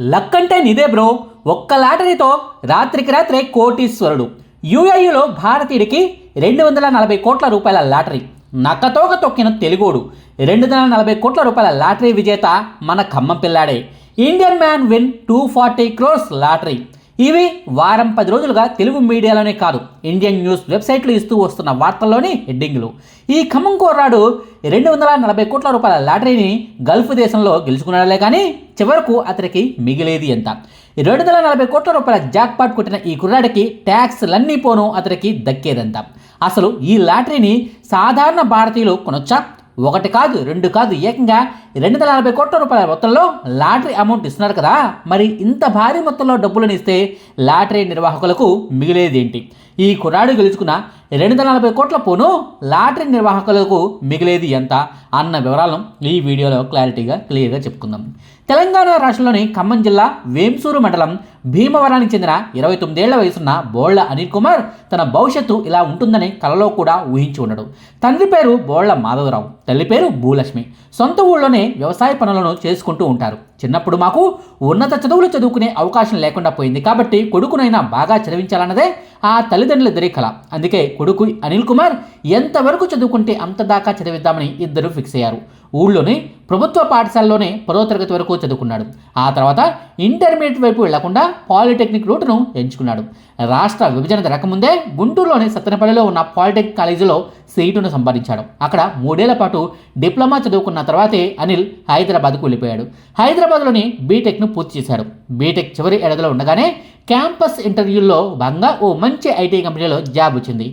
Luck అంటే నిదే bro. ఒక్క లాటరీతో రాత్రికి రాత్రే కోటీశ్వరుడు. యుఏఈలో భారతీయుడికి రెండు వందల నలభై కోట్ల రూపాయల లాటరీ. నక్కతోక తొక్కిన తెలుగోడు. రెండు వందల నలభై కోట్ల రూపాయల లాటరీ విజేత మన Khammam పిల్లాడే. Indian man win two forty crores lottery. ఇవి వారం పది రోజులుగా తెలుగు మీడియాలోనే కాదు ఇండియన్ న్యూస్ వెబ్సైట్లు ఇస్తూ వస్తున్న వార్తల్లోని హెడ్డింగ్లు. ఈ ఖమ్మం కోర్రాడు రెండు వందల నలభై కోట్ల రూపాయల లాటరీని గల్ఫ్ దేశంలో గెలుచుకున్నాడలే కానీ చివరకు అతనికి మిగిలేది ఎంత? రెండు వందల నలభై కోట్ల రూపాయల జాక్పాట్ కొట్టిన ఈ కుర్రాడికి ట్యాక్స్లన్నీ పోను అతనికి దక్కేదంత. అసలు ఈ లాటరీని సాధారణ భారతీయులు కొనొచ్చా? ఒకటి కాదు రెండు కాదు ఏకంగా రెండు వందల నలభై కోట్ల రూపాయల మొత్తంలో లాటరీ అమౌంట్ ఇస్తున్నారు కదా. మరి ఇంత భారీ మొత్తంలో డబ్బులను ఇస్తే లాటరీ నిర్వాహకులకు మిగిలేదేంటి? ఈ కుర్రాడు గెలుచుకున్న రెండు వందల నలభై కోట్ల పోను లాటరీ నిర్వాహకులకు మిగిలేది ఎంత అన్న వివరాలను ఈ వీడియోలో క్లారిటీగా క్లియర్గా చెప్పుకుందాం. తెలంగాణ రాష్ట్రంలోని ఖమ్మం జిల్లా వేంసూరు మండలం భీమవరానికి చెందిన ఇరవై తొమ్మిదేళ్ళ వయసున్న బోళ్ళ అనిల్ కుమార్ తన భవిష్యత్తు ఇలా ఉంటుందని కలలో కూడా ఊహించి ఉండడు. తండ్రి పేరు బోళ్ళ మాధవరావు తల్లి పేరు భూలక్ష్మి. సొంత ఊళ్ళోనే వ్యవసాయ పనులను చేసుకుంటూ ఉంటారు. చిన్నప్పుడు మాకు ఉన్నత చదువులు చదువుకునే అవకాశం లేకుండా పోయింది కాబట్టి కొడుకునైనా బాగా చదివించాలన్నదే ఆ తల్లిదండ్రులిద్దరి కళ అందుకే కొడుకు అనిల్ కుమార్ ఎంతవరకు చదువుకుంటే అంత దాకా చదివిద్దామని ఇద్దరు ఫిక్స్ అయ్యారు. ఊళ్ళోనే ప్రభుత్వ పాఠశాలలోనే పదో తరగతి వరకు చదువుకున్నాడు. ఆ తర్వాత ఇంటర్మీడియట్ వైపు వెళ్ళకుండా పాలిటెక్నిక్ రూటును ఎంచుకున్నాడు. రాష్ట్ర విభజన జరగకముందే గుంటూరులోని సత్తెనపల్లిలో ఉన్న పాలిటెక్నిక్ కాలేజీలో సీటును సంపాదించాడు. అక్కడ మూడేళ్ళ పాటు డిప్లొమా చదువుకున్న తర్వాతే అనిల్ హైదరాబాద్కు వెళ్ళిపోయాడు. హైదరాబాద్లోని బీటెక్ను పూర్తి చేశాడు. బీటెక్ చివరి ఏడాదిలో ఉండగానే క్యాంపస్ ఇంటర్వ్యూల్లో భాగంగా ఓ మంచి ఐటీ కంపెనీలో జాబ్ వచ్చింది.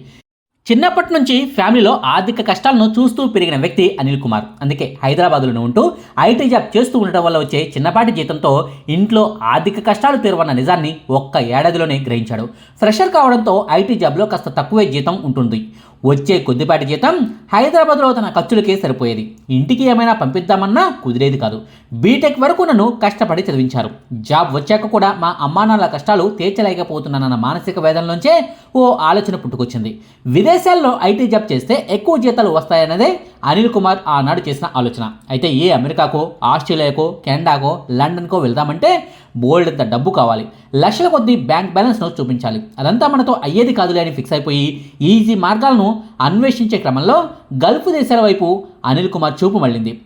చిన్నప్పటి నుంచి ఫ్యామిలీలో ఆర్థిక కష్టాలను చూస్తూ పెరిగిన వ్యక్తి అనిల్ కుమార్. అందుకే హైదరాబాద్లోనే ఉంటూ ఐటీ జాబ్ చేస్తూ ఉండటం వల్ల వచ్చే చిన్నపాటి జీతంతో ఇంట్లో ఆర్థిక కష్టాలు తీరవన్న నిజాన్ని ఒక్క ఏడాదిలోనే గ్రహించాడు. ఫ్రెషర్ కావడంతో ఐటీ జాబ్లో కాస్త తక్కువే జీతం ఉంటుంది వచ్చే కొద్దిపాటి జీతం హైదరాబాద్లో తన ఖర్చులకే సరిపోయేది. ఇంటికి ఏమైనా పంపిద్దామన్నా కుదిరేది కాదు. బీటెక్ వరకు నన్ను కష్టపడి చదివించారు. జాబ్ వచ్చాక కూడా మా అమ్మానాన్నల కష్టాలు తీర్చలేకపోతున్నానన్న మానసిక వేదనలోంచే ఓ ఆలోచన పుట్టుకొచ్చింది. విదేశాల్లో ఐటీ జాబ్ చేస్తే ఎక్కువ జీతాలు వస్తాయన్నదే అనిల్ కుమార్ ఆనాడు చేసిన ఆలోచన. అయితే ఏ అమెరికాకో ఆస్ట్రేలియాకో కెనడాకో లండన్కో వెళ్దామంటే బోల్డ్ అంత డబ్బు కావాలి? లక్షల కొద్దీ బ్యాంక్ బ్యాలెన్స్ను చూపించాలి. అదంతా మనతో అయ్యేది కాదులే అని ఫిక్స్ అయిపోయి ఈజీ మార్గాలను అన్వేషించే క్రమంలో గల్ఫ్ దేశాల వైపు అనిల్ కుమార్ చూపు మళ్ళింది.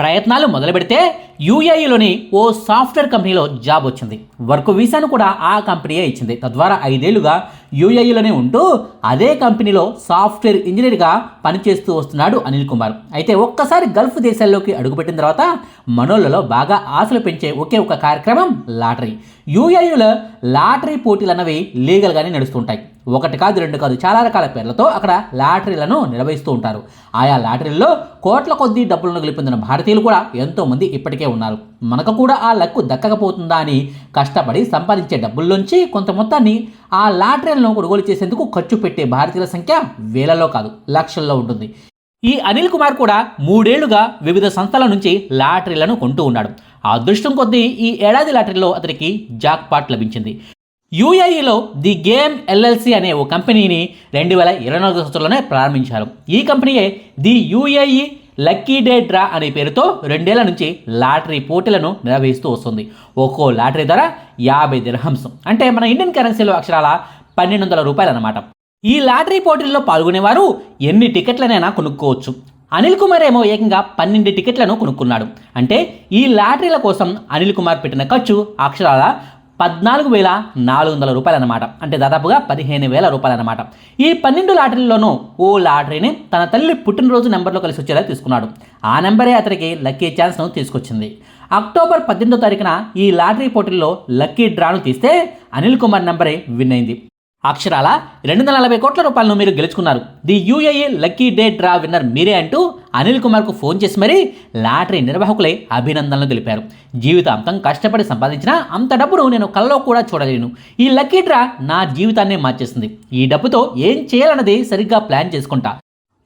ప్రయత్నాలు మొదలుపెడితే యూఏఈలోని ఓ సాఫ్ట్వేర్ కంపెనీలో జాబ్ వచ్చింది. వర్క్ వీసాను కూడా ఆ కంపెనీయే ఇచ్చింది. తద్వారా ఐదేళ్ళుగా యూఏఈలోనే ఉంటూ అదే కంపెనీలో సాఫ్ట్వేర్ ఇంజనీర్గా పనిచేస్తూ వస్తున్నాడు అనిల్ కుమార్. అయితే ఒక్కసారి గల్ఫ్ దేశాల్లోకి అడుగుపెట్టిన తర్వాత మనోళ్ళలో బాగా ఆశలు పెంచే ఒకే ఒక కార్యక్రమం లాటరీ. యూఏఈలో లాటరీ పోటీలు అన్నవి లీగల్గానే నడుస్తుంటాయి. ఒకటి కాదు రెండు కాదు చాలా రకాల పేర్లతో అక్కడ లాటరీలను నిర్వహిస్తూ ఉంటారు. ఆయా లాటరీల్లో కోట్ల కొద్దీ డబ్బులను గెలిపొందిన భారతీయులు కూడా ఎంతోమంది ఇప్పటికే ఉన్నారు. మనకు కూడా ఆ లక్కు దక్కకపోతుందా అని కష్టపడి సంపాదించే డబ్బుల్లోంచి కొంత మొత్తాన్ని ఆ లాటరీలను కొనుగోలు చేసేందుకు ఖర్చు పెట్టే భారతీయుల సంఖ్య వేలలో కాదు లక్షల్లో ఉంటుంది. ఈ అనిల్ కుమార్ కూడా మూడేళ్ళుగా వివిధ సంస్థల నుంచి లాటరీలను కొంటూ ఉన్నాడు. ఆ అదృష్టం కొద్దీ ఈ ఏడాది లాటరీలో అతనికి జాక్ పాట్ లభించింది. యూఏఈలో ది గేమ్ ఎల్ఎల్సి అనే ఓ కంపెనీని రెండు వేల ఇరవై నాలుగు సంవత్సరంలోనే ప్రారంభించారు. ఈ కంపెనీయే the UAE lucky day draw అనే పేరుతో రెండేళ్ళ నుంచి లాటరీ పోటీలను నిర్వహిస్తూ వస్తుంది. ఒక్కో లాటరీ ధర యాభై దిర్హంస్. అంటే మన ఇండియన్ కరెన్సీలో అక్షరాల పన్నెండు వందల రూపాయలు అన్నమాట ఈ లాటరీ పోటీల్లో పాల్గొనేవారు ఎన్ని టికెట్లనైనా కొనుక్కోవచ్చు. అనిల్ కుమార్ ఏమో ఏకంగా పన్నెండు టికెట్లను కొనుక్కున్నాడు. అంటే ఈ లాటరీల కోసం అనిల్ కుమార్ పెట్టిన ఖర్చు అక్షరాల పద్నాలుగు వేల నాలుగు వందల రూపాయలు అనమాట అంటే దాదాపుగా పదిహేను వేల రూపాయలు అనమాట ఈ పన్నెండు లాటరీల్లోనూ ఓ లాటరీని తన తల్లి పుట్టినరోజు నెంబర్లో కలిసి వచ్చేలా తీసుకున్నాడు. ఆ నెంబరే అతనికి లక్కీ ఛాన్స్ను తీసుకొచ్చింది. అక్టోబర్ పద్దెనిమిదో తారీఖున ఈ లాటరీ పోటీల్లో లక్కీ డ్రాను తీస్తే అనిల్ కుమార్ నెంబరే విన్ అయింది. అక్షరాల? రెండు వందల నలభై కోట్ల రూపాయలను మీరు గెలుచుకున్నారు. The UAE lucky day draw winner మీరే అంటూ అనిల్ కుమార్కు ఫోన్ చేసి మరీ లాటరీ నిర్వాహకులే అభినందనలు తెలిపారు. జీవితాంతం కష్టపడి సంపాదించిన అంత డబ్బును నేను కలలో కూడా చూడలేను. ఈ లక్కీ డ్రా నా జీవితాన్నే మార్చేసింది. ఈ డబ్బుతో ఏం చేయాలన్నది సరిగ్గా ప్లాన్ చేసుకుంటా.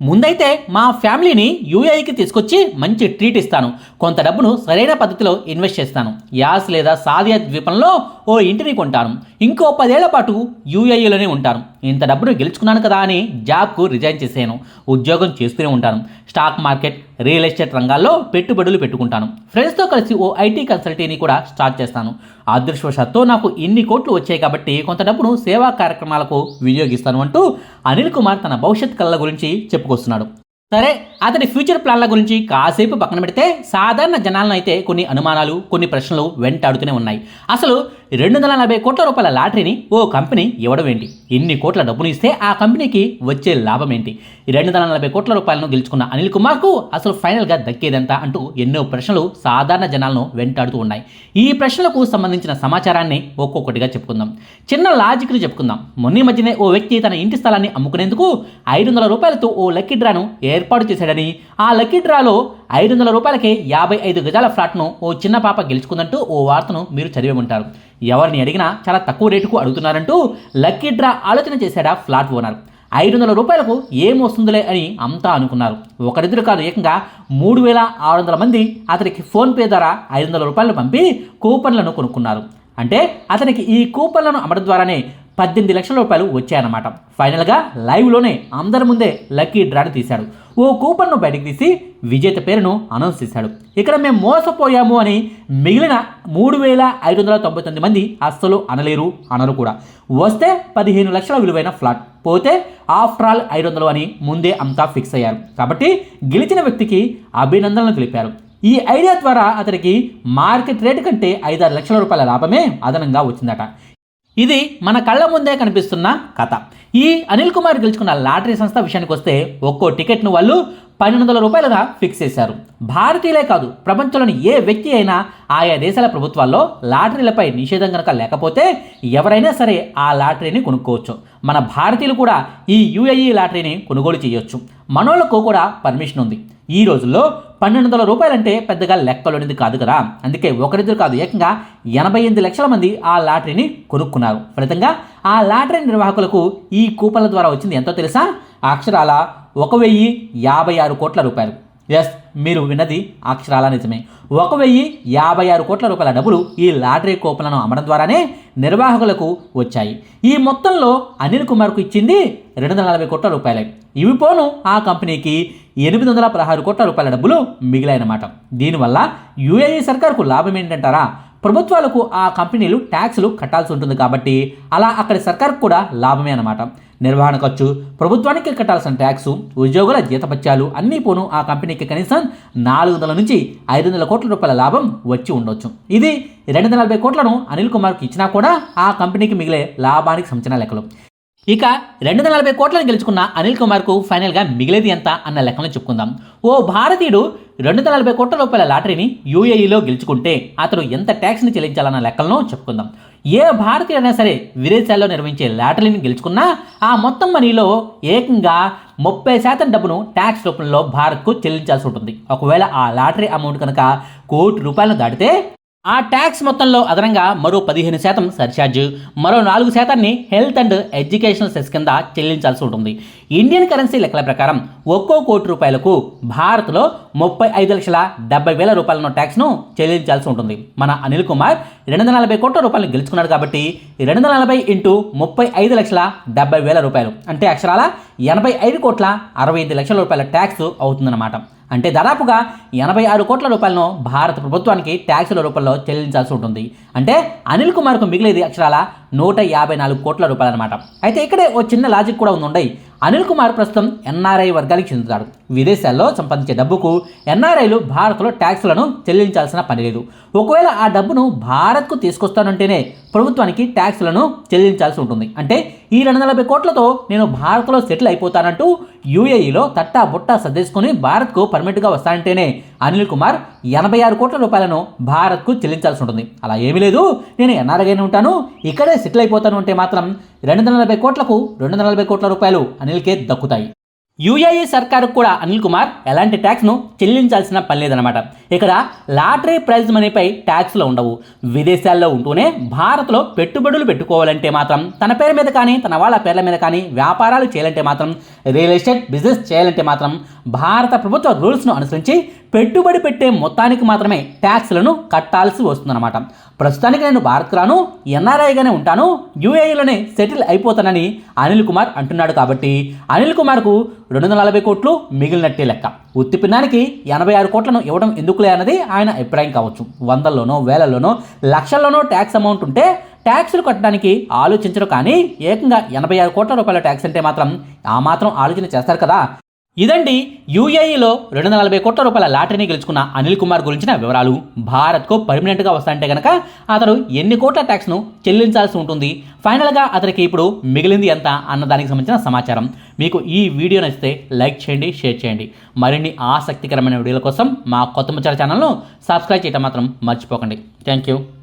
ముందైతే మా ఫ్యామిలీని యూఏఈకి తీసుకొచ్చి మంచి ట్రీట్ ఇస్తాను. కొంత డబ్బును సరైన పద్ధతిలో ఇన్వెస్ట్ చేస్తాను. యాస్ లేదా సాదియా ద్వీపంలో ఓ ఇంటిని కొంటాను. ఇంకో పదేళ్ళ పాటు యూఏఈలోనే ఉంటాను. ఇంత డబ్బును గెలుచుకున్నాను కదా అని జాబ్కు రిజైన్ చేశాను ఉద్యోగం చేస్తూనే ఉంటాను. స్టాక్ మార్కెట్ రియల్ ఎస్టేట్ రంగాల్లో పెట్టుబడులు పెట్టుకుంటాను. ఫ్రెండ్స్తో కలిసి ఓ ఐటీ కన్సల్టీని కూడా స్టార్ట్ చేస్తాను. అదృష్టవశాత్తు నాకు ఇన్ని కోట్లు వచ్చాయి కాబట్టి కొంత డబ్బును సేవా కార్యక్రమాలకు వినియోగిస్తాను అంటూ అనిల్ కుమార్ తన భవిష్యత్ కళల గురించి చెప్పుకొస్తున్నాడు. సరే అతడి ఫ్యూచర్ ప్లాన్ల గురించి కాసేపు పక్కన పెడితే సాధారణ జనాలను అయితే కొన్ని అనుమానాలు కొన్ని ప్రశ్నలు వెంటాడుతూనే ఉన్నాయి. అసలు రెండు వందల నలభై కోట్ల రూపాయల లాటరీని ఓ కంపెనీ ఇవ్వడం ఏంటి? ఇన్ని కోట్ల డబ్బును ఇస్తే ఆ కంపెనీకి వచ్చే లాభం ఏంటి? రెండు వందల నలభై కోట్ల రూపాయలను గెలుచుకున్న అనిల్ కుమార్కు అసలు ఫైనల్గా దక్కేదంతా అంటూ ఎన్నో ప్రశ్నలు సాధారణ జనాలను వెంటాడుతూ ఉన్నాయి. ఈ ప్రశ్నలకు సంబంధించిన సమాచారాన్ని ఒక్కొక్కటిగా చెప్పుకుందాం. చిన్న లాజిక్ని చెప్పుకుందాం. మొన్న ఈ మధ్యనే ఓ వ్యక్తి తన ఇంటి స్థలాన్ని అమ్ముకునేందుకు ఐదు వందల రూపాయలతో ఓ లక్కీ డ్రాను ఏర్పాటు చేశాడని ఆ లక్కీ డ్రాలో ఐదు వందల రూపాయలకే యాభై ఐదు గజాల ఫ్లాట్ను ఓ చిన్న పాప గెలుచుకుందంటూ ఓ వార్తను మీరు చదివి ఉంటారు. ఎవరిని అడిగినా చాలా తక్కువ రేటుకు అడుగుతున్నారంటూ లక్కీ డ్రా ఆలోచన చేశాడా ఫ్లాట్ ఓనర్. ఐదు వందల రూపాయలకు ఏం వస్తుందిలే అని అంతా అనుకున్నారు. ఒకరిద్దరు కాదు ఏకంగా మూడు వేల ఆరు వందల మంది అతనికి ఫోన్పే ద్వారా ఐదు వందల రూపాయలు పంపి కూపన్లను కొనుక్కున్నారు. అంటే అతనికి ఈ కూపన్లను అమ్మడం ద్వారానే పద్దెనిమిది లక్షల రూపాయలు వచ్చాయన్నమాట. ఫైనల్గా లైవ్లోనే అందరి ముందే లక్కీ డ్రాని తీశాడు. ఓ కూపన్ను బయటకు తీసి విజేత పేరును అనౌన్స్ చేశాడు. ఇక్కడ మేము మోసపోయాము అని మిగిలిన మూడు వేల ఐదు వందల తొంభై తొమ్మిది మంది అస్సలు అనలేరు అనరు కూడా. వస్తే పదిహేను లక్షల విలువైన ఫ్లాట్ పోతే ఆఫ్టర్ ఆల్ ఐదు వందలు అని ముందే అంతా ఫిక్స్ అయ్యారు. కాబట్టి గెలిచిన వ్యక్తికి అభినందనలు తెలిపారు. ఈ ఐడియా ద్వారా అతనికి మార్కెట్ రేటు కంటే ఐదారు లక్షల రూపాయల లాభమే అదనంగా వచ్చిందట. ఇది మన కళ్ళ ముందే కనిపిస్తున్న కథ. ఈ అనిల్ కుమార్ గెలుచుకున్న లాటరీ సంస్థ విషయానికి వస్తే ఒక్కో టికెట్ను వాళ్ళు పన్నెండు వందల రూపాయలుగా ఫిక్స్ చేశారు. భారతీయులే కాదు ప్రపంచంలోని ఏ వ్యక్తి అయినా ఆయా దేశాల ప్రభుత్వాల్లో లాటరీలపై నిషేధం కనుక లేకపోతే ఎవరైనా సరే ఆ లాటరీని కొనుక్కోవచ్చు. మన భారతీయులు కూడా ఈ యుఏఈ లాటరీని కొనుగోలు చేయొచ్చు. మనోళ్ళకు కూడా పర్మిషన్ ఉంది. ఈ రోజుల్లో పన్నెండు వందల రూపాయలంటే పెద్దగా లెక్కలోనిది కాదు కదా. అందుకే ఒకరిద్దరు కాదు ఏకంగా ఎనభై ఎనిమిది లక్షల మంది ఆ లాటరీని కొనుక్కున్నారు. ఫలితంగా ఆ లాటరీ నిర్వాహకులకు ఈ కూపన్ల ద్వారా వచ్చింది ఎంతో తెలుసా? అక్షరాల ఒక వెయ్యి యాభై ఆరు కోట్ల రూపాయలు. ఎస్ మీరు విన్నది అక్షరాల నిజమే. ఒక వెయ్యి యాభై ఆరు కోట్ల రూపాయల డబ్బులు ఈ లాటరీ కూపన్లను అమ్మడం ద్వారానే నిర్వాహకులకు వచ్చాయి. ఈ మొత్తంలో అనిల్ కుమార్కు ఇచ్చింది రెండు వందల నలభై కోట్ల రూపాయలే. ఇవి పోను ఆ కంపెనీకి ఎనిమిది వందల పదహారు కోట్ల రూపాయల డబ్బులు మిగిలాయన్నమాట. దీనివల్ల యుఏఈ సర్కార్కు లాభం ఏంటంటారా ప్రభుత్వాలకు ఆ కంపెనీలు ట్యాక్సులు కట్టాల్సి ఉంటుంది కాబట్టి అలా అక్కడి సర్కార్కు కూడా లాభమే అన్నమాట నిర్వహణ ఖర్చు ప్రభుత్వానికి కట్టాల్సిన ట్యాక్సు ఉద్యోగుల జీతపత్యాలు అన్నీ పోను ఆ కంపెనీకి కనీసం నాలుగు వందల నుంచి ఐదు వందల కోట్ల రూపాయల లాభం వచ్చి ఉండొచ్చు. ఇది రెండు వందల నలభై కోట్లను అనిల్ కుమార్కి ఇచ్చినా కూడా ఆ కంపెనీకి మిగిలే లాభానికి సంచన లెక్కలు. ఇక రెండు వందల నలభై కోట్లను గెలుచుకున్న అనిల్ కుమార్కు ఫైనల్గా మిగిలేది ఎంత అన్న లెక్కలను చెప్పుకుందాం. ఓ భారతీయుడు రెండు వందల నలభై కోట్ల రూపాయల లాటరీని యూఏఈలో గెలుచుకుంటే అతడు ఎంత ట్యాక్స్ని చెల్లించాలన్న లెక్కలను చెప్పుకుందాం. ఏ భారతీయుడైనా సరే విదేశాల్లో నిర్వహించే లాటరీని గెలుచుకున్నా ఆ మొత్తం మనీలో ఏకంగా ముప్పై శాతం డబ్బును ట్యాక్స్ రూపంలో భారత్కు చెల్లించాల్సి ఉంటుంది. ఒకవేళ ఆ లాటరీ అమౌంట్ కనుక కోటి రూపాయలను దాటితే ఆ ట్యాక్స్ మొత్తంలో అదనంగా మరో పదిహేను శాతం సర్ఛార్జ్ మరో నాలుగు శాతాన్ని హెల్త్ అండ్ ఎడ్యుకేషనల్ సెస్ కింద చెల్లించాల్సి ఉంటుంది. ఇండియన్ కరెన్సీ లెక్కల ప్రకారం ఒక్కో కోటి రూపాయలకు భారత్లో ముప్పై ఐదు లక్షల డెబ్బై వేల రూపాయలను ట్యాక్స్ను చెల్లించాల్సి ఉంటుంది. మన అనిల్ కుమార్ రెండు వందల నలభై కోట్ల రూపాయలు గెలుచుకున్నాడు కాబట్టి రెండు వందల నలభై ఇంటూ ముప్పై ఐదు లక్షల డెబ్బై వేల రూపాయలు. అంటే అక్షరాల ఎనభై ఐదు కోట్ల అరవై ఐదు లక్షల రూపాయల ట్యాక్స్ అవుతుందన్నమాట. అంటే దాదాపుగా ఎనభై ఆరు కోట్ల రూపాయలను భారత ప్రభుత్వానికి ట్యాక్సుల రూపంలో చెల్లించాల్సి ఉంటుంది. అంటే అనిల్ కుమార్కు మిగిలేది అక్షరాల నూట యాభై నాలుగు కోట్ల రూపాయలు అనమాట అయితే ఇక్కడే ఓ చిన్న లాజిక్ కూడా ఉందండి. అనిల్ కుమార్ ప్రస్తుతం ఎన్ఆర్ఐ వర్గానికి చెందుతాడు. విదేశాల్లో సంపాదించే డబ్బుకు ఎన్ఆర్ఐలు భారత్లో ట్యాక్స్లను చెల్లించాల్సిన పని లేదు. ఒకవేళ ఆ డబ్బును భారత్కు తీసుకొస్తానంటేనే ప్రభుత్వానికి ట్యాక్స్లను చెల్లించాల్సి ఉంటుంది. అంటే ఈ రెండు నలభై కోట్లతో నేను భారత్లో సెటిల్ అయిపోతానంటూ యూఏఈలో తట్టా బుట్టా సర్దేసుకుని భారత్కు పర్మనెంట్గా వస్తానంటేనే అనిల్ కుమార్ ఎనభై ఆరు కోట్ల రూపాయలను భారత్కు చెల్లించాల్సి ఉంటుంది. అలా ఏమీ లేదు. నేను ఎన్ఆర్ఐగానే ఉంటాను. ఇక్కడే సెటిల్ అయిపోతాను అంటే మాత్రం రెండు వందల నలభై కోట్లకు రెండు వందల నలభై కోట్ల రూపాయలు అనిల్కే దక్కుతాయి. యుఏఈ సర్కారు కూడా అనిల్ కుమార్ ఎలాంటి ట్యాక్స్ను చెల్లించాల్సిన పని లేదనమాట ఇక్కడ లాటరీ ప్రైజ్ మనీపై ట్యాక్స్లు ఉండవు. విదేశాల్లో ఉంటూనే భారత్లో పెట్టుబడులు పెట్టుకోవాలంటే మాత్రం తన పేరు మీద కానీ తన వాళ్ళ పేర్ల మీద కానీ వ్యాపారాలు చేయాలంటే మాత్రం రియల్ ఎస్టేట్ బిజినెస్ చేయాలంటే మాత్రం భారత ప్రభుత్వ రూల్స్ను అనుసరించి పెట్టుబడి పెట్టే మొత్తానికి మాత్రమే ట్యాక్స్లను కట్టాల్సి వస్తుందన్నమాట. ప్రస్తుతానికి నేను భారత్ రాను ఎన్ఆర్ఐగానే ఉంటాను యూఏఈలోనే సెటిల్ అయిపోతానని అనిల్ కుమార్ అంటున్నాడు కాబట్టి అనిల్ కుమార్కు రెండు వందల నలభై కోట్లు మిగిలినట్టే లెక్క. ఉత్తి పిన్నానికి ఎనభై ఆరు కోట్లను ఇవ్వడం ఎందుకులే అన్నది ఆయన అభిప్రాయం కావచ్చు. వందల్లోనో వేలల్లోనో లక్షల్లోనో ట్యాక్స్ అమౌంట్ ఉంటే ట్యాక్సులు కట్టడానికి ఆలోచించరు కానీ ఏకంగా ఎనభై ఆరు కోట్ల రూపాయల ట్యాక్స్ అంటే మాత్రం ఆ మాత్రం ఆలోచన చేస్తారు కదా. ఇదండి యూఏఈలో రెండు వందల నలభై కోట్ల రూపాయల లాటరీని గెలుచుకున్న అనిల్ కుమార్ గురించిన వివరాలు. భారత్కు పర్మనెంట్గా వస్తాయంటే కనుక అతడు ఎన్ని కోట్ల ట్యాక్స్ను చెల్లించాల్సి ఉంటుంది? ఫైనల్గా అతనికి ఇప్పుడు మిగిలింది ఎంత అన్న దానికి సంబంధించిన సమాచారం. మీకు ఈ వీడియో నచ్చితే లైక్ చేయండి షేర్ చేయండి. మరిన్ని ఆసక్తికరమైన వీడియోల కోసం మా కొత్త ముచ్చట ఛానల్ను సబ్స్క్రైబ్ చేయడం మాత్రం మర్చిపోకండి. Thank you